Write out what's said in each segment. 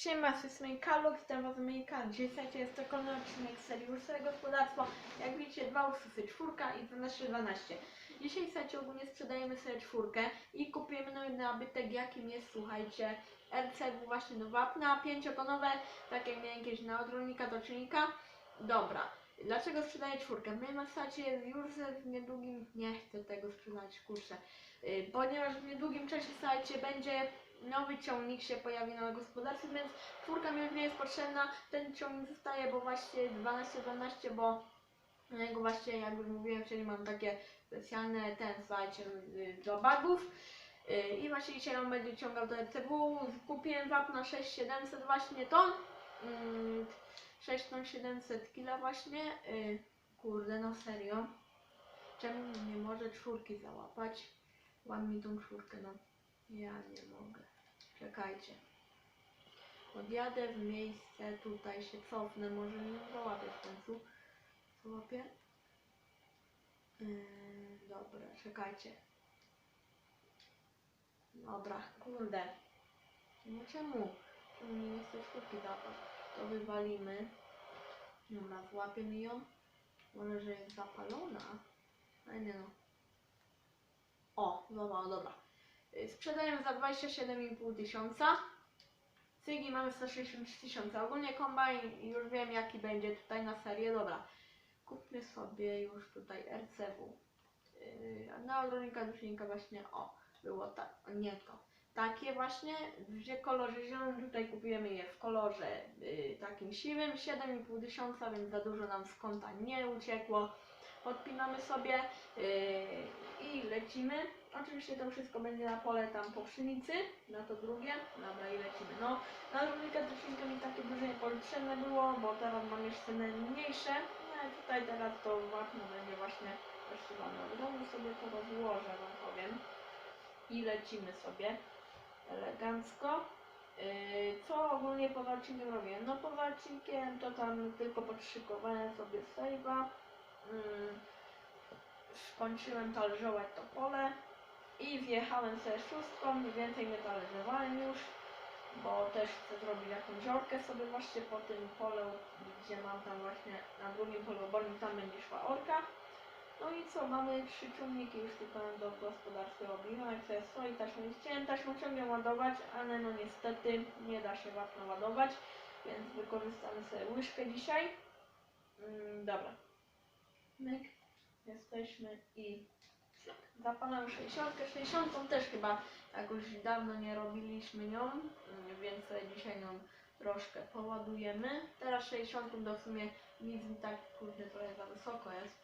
Siema, z tej Karlo, witam was mojej kanale. Dzisiaj jest to kolejny odcinek z serii Urskie Gospodarstwo. Jak widzicie, dwa ursy, czwórka i 12-12. Dzisiaj słuchajcie, ogólnie sprzedajemy sobie czwórkę i kupujemy nowy nabytek, jakim jest, słuchajcie, RCW właśnie do wapna, pięciokonowe, tak jak miałem kiedyś na odrolnika do czynnika. Dobra, dlaczego sprzedaję czwórkę? My na słuchajcie, już w niedługim, nie chcę tego sprzedać, kurczę, Yy, ponieważ w niedługim czasie, słuchajcie, będzie nowy ciągnik się pojawi na gospodarstwie, więc czwórka mi nie jest potrzebna. Ten ciągnik zostaje, bo właśnie 12-12, bo na niego właśnie, jak już mówiłem wcześniej, mam takie specjalne ten, słuchajcie, y, do bagów. Y, I właśnie dzisiaj on będzie ciągał do RCW. Kupiłem wapna 6700 właśnie ton. Mm, 6 ton 700 kg właśnie. Y, Kurde, no serio. Czemu nie może czwórki załapać? Łam mi tą czwórkę, no. Ja nie mogę. Czekajcie. Podjadę w miejsce, tutaj się cofnę, może nie załapię w końcu. Załapię? Yy, dobra, czekajcie. Dobra, kurde. No czemu? Czemu nie chce czwórki dawać? To wywalimy. Dobra, złapiemy ją. Może, że jest zapalona. Ale nie no. O, dobra, dobra. Y, Sprzedajemy za 27,5 tysiąca. Cygi mamy 163 tysiące. Ogólnie kombajn już wiem jaki będzie tutaj na serię. Dobra. Kupmy sobie już tutaj RCW. Yy, na ogrodnika dusznika właśnie o było tak, nie to. Takie właśnie, w kolorze zielonym tutaj kupujemy je w kolorze yy, takim siwym, 7,5 tysiąca, więc za dużo nam z konta nie uciekło. Podpinamy sobie yy, i lecimy. Oczywiście to wszystko będzie na pole tam po pszenicy, na to drugie. Dobra i lecimy. No, na ogrodnika dusznika mi takie duże niepotrzebne było, bo teraz mam jeszcze mniejsze. No ale tutaj teraz to wapno będzie właśnie rozszywane. Razu sobie to rozłożę, wam powiem. I lecimy sobie elegancko. Yy, co ogólnie poza odcinkiem robię? No poza odcinkiem to tam tylko podszykowałem sobie save'a. Yy, skończyłem talerzować to pole i wjechałem sobie szóstką, więcej nie talerzowałem już, bo też chcę zrobić jakąś orkę sobie właśnie po tym polu, gdzie mam tam właśnie na drugim polu obornym, tam będzie szła orka. No i co, mamy trzy ciągniki już tylko do gospodarstwa robiłem, jak sobie stoi taśmą, chciałem taśmą ciągiem ładować, ale no niestety nie da się wapna ładować, więc wykorzystamy sobie łyżkę dzisiaj. Mm, dobra. Myk, jesteśmy i zapalam 60. 60 też chyba jakoś dawno nie robiliśmy nią, mm, więc dzisiaj ją troszkę poładujemy. Teraz 60 to w sumie nic mi tak, kurde, trochę za wysoko jest.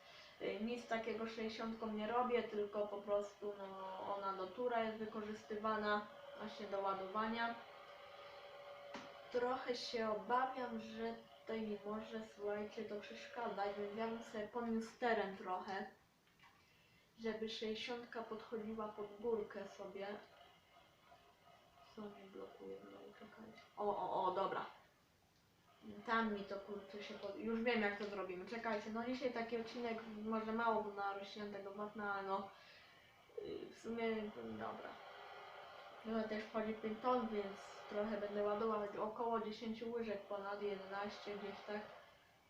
Y, Nic takiego 60 nie robię, tylko po prostu no, ona do tura jest wykorzystywana właśnie do ładowania. Trochę się obawiam, że tutaj mi może, słuchajcie, to przeszkadzać, więc ja bym sobie podniósł teren trochę, żeby 60 podchodziła pod górkę sobie. Co mi blokuje? No, czekajcie. O, o, o, dobra. Tam mi to kurczę się pod... Już wiem jak to zrobimy. Czekajcie, no dzisiaj taki odcinek może mało na rośniętego wapna, ale no yy, w sumie dobra. No też wchodzi 5 ton, więc trochę będę ładować około 10 łyżek, ponad 11 gdzieś tak.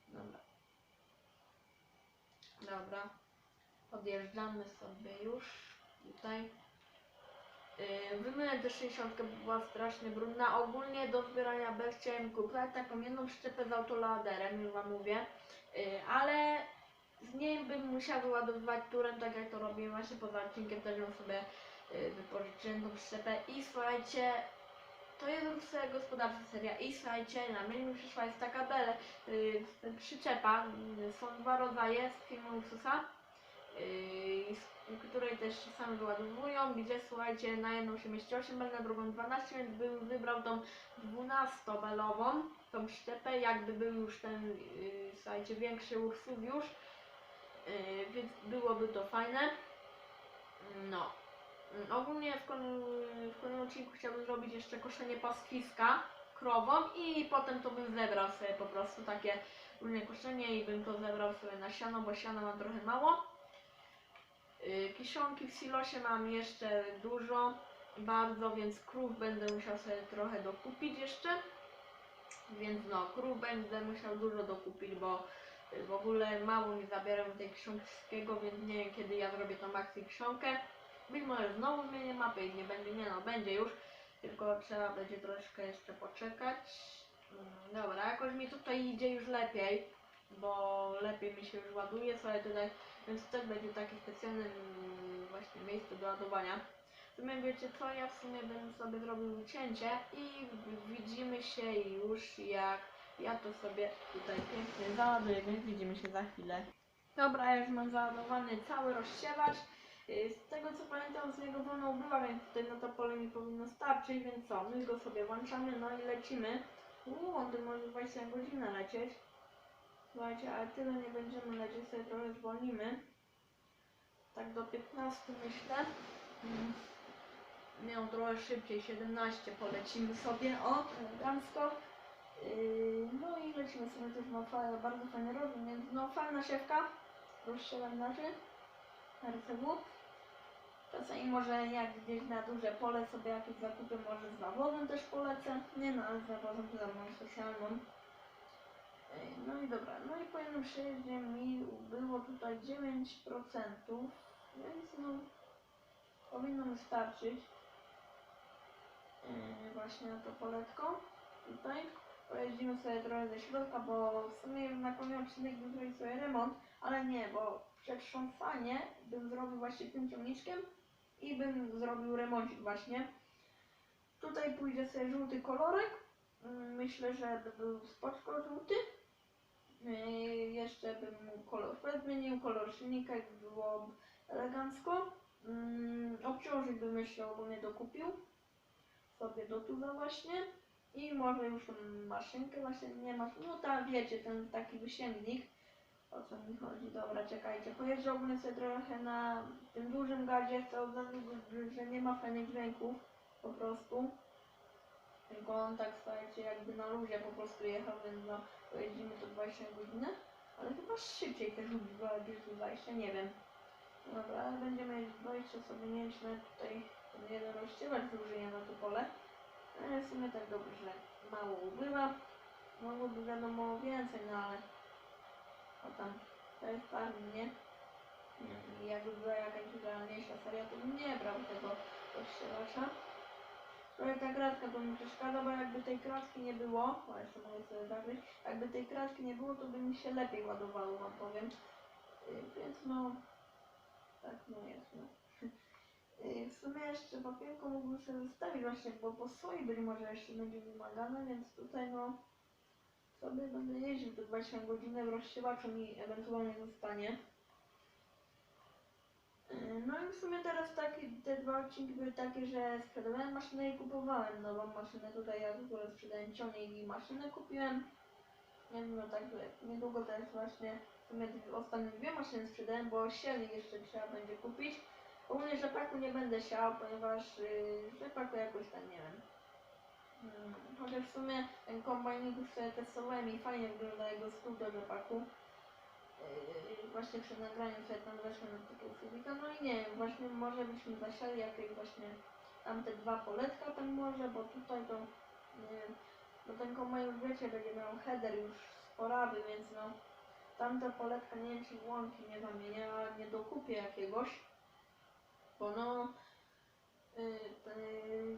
Dobra. Dobra. Podjeżdżamy sobie już tutaj. Yy, Wymyłem też 60 bo była strasznie brudna. Ogólnie do zbierania bez chciałem kupować taką jedną szczepę z autoladerem, już wam mówię. Yy, ale z niej bym musiała wyładowywać turem, tak jak to robię właśnie poza odcinkiem też ją sobie wypożyczyłem tą szczepę. I słuchajcie, to jest sobie gospodarcza seria. I słuchajcie, na mi przyszła jest taka bele, yy, przyczepa. Yy, są dwa rodzaje z firmy Ursusa yy, z której też czasami wyładowują, gdzie słuchajcie, na jedną się mieści 8 bel, na drugą 12, więc bym wybrał tą 12-belową, tą szczepę, jakby był już ten, yy, słuchajcie, większy Ursus już, yy, więc byłoby to fajne. Yy, Ogólnie w, kon, w kolejnym odcinku chciałbym zrobić jeszcze koszenie pastwiska krową i potem to bym zebrał sobie po prostu takie różne koszenie i bym to zebrał sobie na siano, bo siana mam trochę mało. Y, Kiszonki w silosie mam jeszcze dużo, bardzo, więc krów będę musiał sobie trochę dokupić jeszcze. Więc no, krów będę musiał dużo dokupić, bo w ogóle mało mi zabiorą tej książskiego, więc nie wiem kiedy ja zrobię tą maxi książkę. Być może znowu zmienię mapę i nie będzie, nie no, będzie już, tylko trzeba będzie troszkę jeszcze poczekać. Mm, Dobra, jakoś mi tutaj idzie już lepiej, bo lepiej mi się już ładuje sobie tutaj, więc też będzie takie specjalne mm, właśnie miejsce do ładowania. W sumie wiecie co, ja w sumie bym sobie zrobił cięcie i widzimy się już jak ja to sobie tutaj pięknie załaduję, więc widzimy się za chwilę. Dobra, ja już mam załadowany cały rozsiewacz. Yy, Z tego co pamiętam z niego wolno ubywa, więc tutaj na to pole mi powinno starczyć, więc co, my go sobie włączamy, no i lecimy. Uuu, on tu może 20 godzinę lecieć. Słuchajcie, ale tyle nie będziemy lecieć, sobie trochę zwolnimy. Tak do 15 myślę. Mm. Miał trochę szybciej, 17 polecimy sobie, o, elegancko. Yy, no i lecimy sobie też na fajne, bardzo fajny rozum, więc no fajna siewka, rozsielam naszy, RCW. Czasami może jak gdzieś na duże pole sobie jakieś zakupy, może z nawozem też polecę. Nie no, ale z nawozem to mam specjalną. Yy, No i dobra, no i po jednym przejeździe mi było tutaj 9%, więc no powinno mi starczyć. Yy, właśnie na to poletko tutaj. Pojeździmy sobie trochę ze środka, bo w sumie na koniec odcinek bym zrobił sobie remont, ale nie, bo przetrząsanie bym zrobił właśnie tym ciągniczkiem i bym zrobił remoncik właśnie. Tutaj pójdzie sobie żółty kolorek. Mm, Myślę, że by był spoczko żółty. Yy, jeszcze bym mu kolor zmienił, kolor silnika i by było elegancko. Mm, obciążyć bym jeszcze ogólnie dokupił sobie do tuza właśnie. I może już maszynkę właśnie nie ma. No tam wiecie, ten taki wysięgnik. O co mi chodzi? Dobra, czekajcie. Pojeżdżę ogólnie sobie trochę na tym dużym gazie, co że nie ma fajnych dźwięków po prostu. Tylko on tak słuchajcie, jakby na luzie po prostu jechał, więc no pojeździmy to 20 godzinę. Ale chyba szybciej też lubi 20, nie wiem. Dobra, ale będziemy jeździć 20 sobie nie wiem, tutaj ten jeden rozciewacz zużyje na to pole. Ale w sumie tak dobrze, mało ubywa. Mogłoby wiadomo więcej, no ale o tam jest farm, nie? Jakby była jakaś realniejsza seria, to bym nie brał tego rozsiewacza. Trochę ta kratka to mi przeszkadza, bo jakby tej kratki nie było, o jeszcze mogę sobie zagrać, jakby tej kratki nie było, to by mi się lepiej ładowało, wam powiem. Yy, Więc no, tak no jest, no. Yy, W sumie jeszcze papierką mógłbym sobie zostawić właśnie, bo po swojej być może jeszcze będzie wymagane, więc tutaj no sobie będę jeździł te 20 godziny w rozsiewaczu mi ewentualnie zostanie. Yy, No i w sumie teraz taki, te dwa odcinki były takie, że sprzedawałem maszynę i kupowałem nową maszynę. Tutaj ja w ogóle sprzedałem ciągnik i maszynę kupiłem. Nie wiem, no także niedługo też właśnie w sumie ostatnie dwie maszyny sprzedałem, bo silnik jeszcze trzeba będzie kupić. Ogólnie rzepaku nie będę siał, ponieważ yy, rzepaku jakoś tam nie wiem. Mm, Chociaż w sumie ten kombajnik już sobie testowałem i fajnie wygląda jego stół do rzepaku. Yy, właśnie przed nagraniem sobie tam weszłem na takiego filmika, no i nie wiem, właśnie może byśmy zasiali jakieś właśnie tamte dwa poletka tam może, bo tutaj to nie wiem, bo ten kombajn już wiecie, będzie miał header już sporawy, więc no tamte poletka nie wiem czy łąki nie zamienię, a nie dokupię jakiegoś, bo no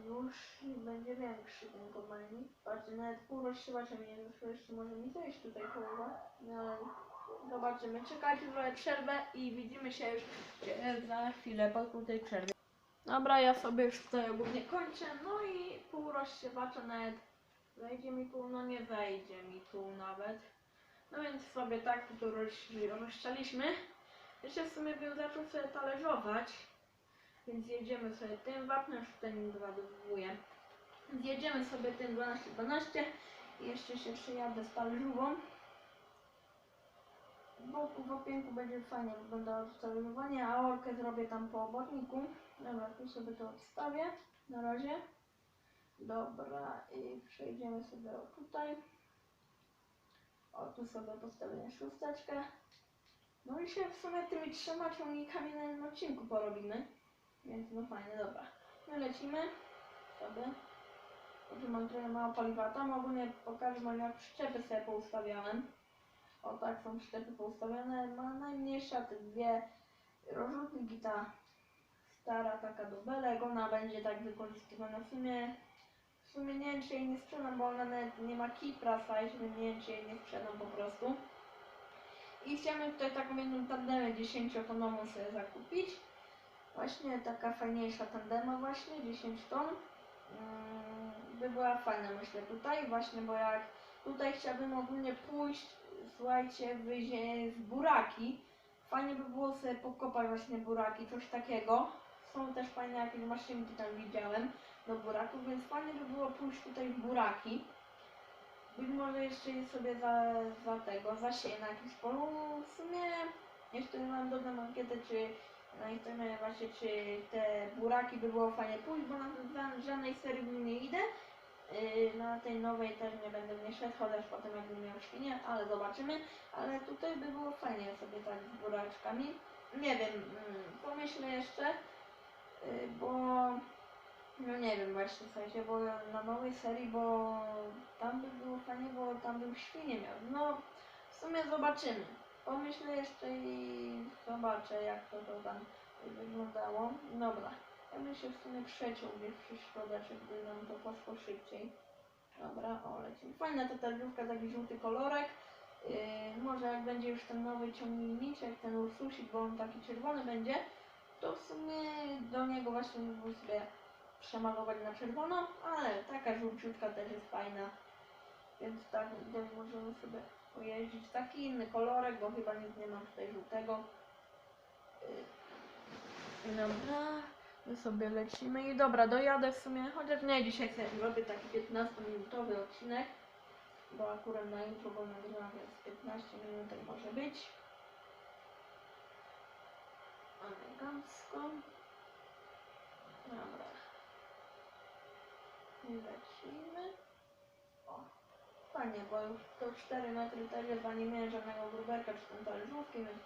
już będzie większy ten kombajnik. Patrzcie, nawet pół rozsiewacza mi nie wyszło, jeszcze może mi zejść tutaj połowa, no zobaczymy. Czekajcie trochę przerwę i widzimy się już za chwilę po tej przerwie. Dobra, ja sobie już tutaj ogólnie kończę, no i pół rozsiewacza nawet wejdzie mi pół, no nie wejdzie mi pół nawet. No więc sobie tak tu roz, rozszczaliśmy. Jeszcze w sumie bym zaczął sobie talerzować, więc jedziemy sobie tym wapnem, już tutaj mi załadowuję. Więc jedziemy sobie tym 12-12 i jeszcze się przejadę z talerzową. W boku w opięku będzie fajnie wyglądało to talerzowanie, a orkę zrobię tam po obodniku. Dobra, tu sobie to odstawię na razie. Dobra, i przejdziemy sobie tutaj. O, tu sobie postawię szósteczkę. No i się w sumie tymi trzema ciągnikami na jednym odcinku porobimy. Więc no fajnie, dobra. My lecimy sobie. że mam trochę mało paliwa. Tam ogólnie pokażę wam jak przyczepy sobie poustawiałem. O tak są przyczepy poustawione. Ma najmniejsza te dwie rozrzutnik i ta stara taka do belek. Ona będzie tak wykorzystywana w sumie. W sumie nie wiem czy jej nie sprzedam, bo ona nawet nie ma kipra size, więc nie wiem czy jej nie sprzedam po prostu. I chciałem tutaj taką jedną tandemę 10-tonową sobie zakupić. Właśnie taka fajniejsza tandema właśnie, 10 ton. Mm, By była fajna myślę tutaj właśnie, bo jak tutaj chciałbym ogólnie pójść, słuchajcie, wyjść w buraki. Fajnie by było sobie pokopać właśnie buraki, coś takiego. Są też fajne jakieś maszynki tam widziałem do buraków, więc fajnie by było pójść tutaj w buraki. Być może jeszcze je sobie za, za tego, zasieję na jakimś polu. W sumie jeszcze mam dodam ankietę, czy na Instagramie właśnie, czy te buraki by było fajnie pójść, bo na za- żadnej serii nim nie idę. Yy, na tej nowej też nie będę w nie szedł, chociaż potem jakbym miał świnie, ale zobaczymy. Ale tutaj by było fajnie sobie tak z buraczkami. Nie wiem, mm, pomyślę jeszcze, yy, bo no nie wiem właśnie w sensie, bo na nowej serii, bo tam by było fajnie, bo tam bym świnie miał. No w sumie zobaczymy. Pomyślę jeszcze i zobaczę jak to, to tam wyglądało. Dobra. Ja bym się w sumie przeciął gdzieś przy środeczek, gdy nam to poszło szybciej. Dobra, o lecimy. Fajna ta targówka, taki żółty kolorek. Yy, może jak będzie już ten nowy ciągniczek, ten Ursusik, bo on taki czerwony będzie, to w sumie do niego właśnie mógłbym sobie przemalować na czerwono, ale taka żółciutka też jest fajna. Więc tak możemy sobie pojeździć. Taki inny kolorek, bo chyba nic nie mam tutaj żółtego. Yy, Dobra, my sobie lecimy i dobra, dojadę w sumie, chociaż nie, dzisiaj sobie robię taki 15-minutowy odcinek, bo akurat na jutro, bo nagrywam, więc 15 minut może być. Elegancko. Dobra. Lecimy. Fajnie, bo już to 4 metry też jest, a nie miałem żadnego gruberka czy tam talerzówki, więc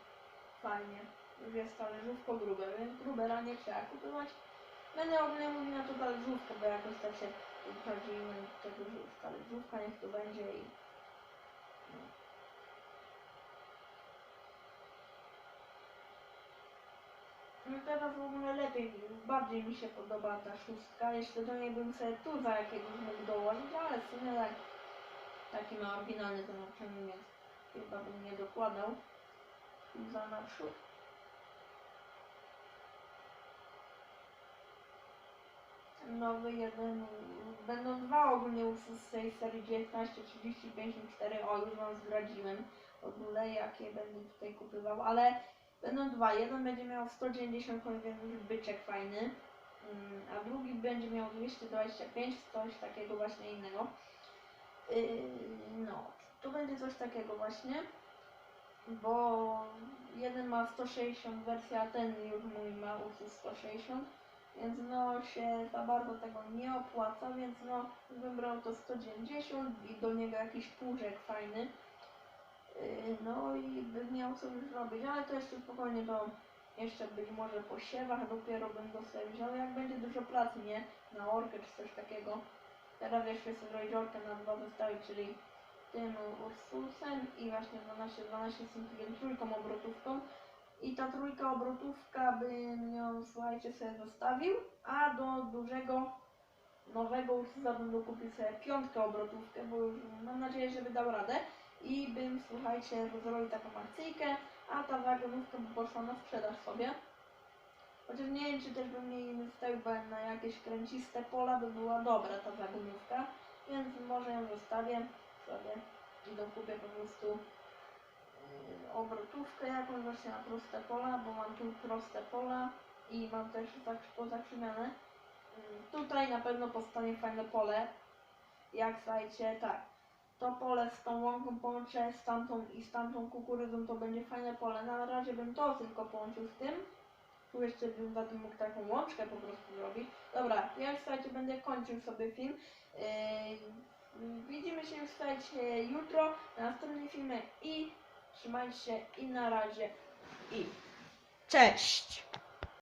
fajnie. Już jest talerzówko grube, więc grubera nie trzeba kupować. Będę ogólnie mówił na to talerzówkę, bo jakoś tak się uprawiłem tego, że już talerzówka niech to będzie i... No. No teraz w ogóle lepiej, bardziej mi się podoba ta szóstka. Jeszcze do niej bym sobie tu za jakiegoś mógł dołożyć, ale w sumie tak, taki ma oryginalny ten więc chyba bym nie dokładał. Za naprzód. Nowy jeden, będą dwa ogólnie Ursus z tej serii 19, 30, 54, o już wam zdradziłem w ogóle jakie będę tutaj kupywał, ale Będą dwa. Jeden będzie miał 190 koni, więc byczek fajny. Mm, A drugi będzie miał 225, coś takiego właśnie innego. Yy, No, tu będzie coś takiego właśnie. Bo jeden ma 160 wersja, a ten już mój ma Ursus 160. Więc no się za bardzo tego nie opłaca, więc no wybrał to 190 i do niego jakiś półżek fajny. Yy, No i bym miał co już robić, ale to jeszcze spokojnie to jeszcze być może po siewach dopiero bym go sobie wziął, jak będzie dużo pracy, nie? Na orkę czy coś takiego. Teraz jeszcze orkę na dwa zestawy, czyli tym Ursusem i właśnie 12, 12 cm trójką obrotówką. I ta trójka obrotówka bym ją, słuchajcie, sobie zostawił, a do dużego nowego Ursusa bym dokupił sobie piątkę obrotówkę, bo już mam nadzieję, że by dał radę i bym, słuchajcie, zrobił taką akcyjkę, a ta wagonówka by poszła na sprzedaż sobie. Chociaż nie wiem, czy też bym jej wystawił, bo na jakieś kręciste pola by była dobra ta wagonówka, więc może ją zostawię sobie i dokupię po prostu yy, obrotówkę jakąś właśnie na proste pola, bo mam tu proste pola i mam też tak pozakrzymiane. Yy, Tutaj na pewno powstanie fajne pole, jak słuchajcie, tak to pole z tą łąką połączę z tamtą i z tamtą kukurydzą, to będzie fajne pole. Na razie bym to tylko połączył z tym. Tu jeszcze bym tym mógł taką łączkę po prostu zrobić. Dobra, ja już słuchajcie, będę kończył sobie film. Yy, widzimy się już słuchajcie jutro na następnym filmie i trzymajcie się i na razie i cześć!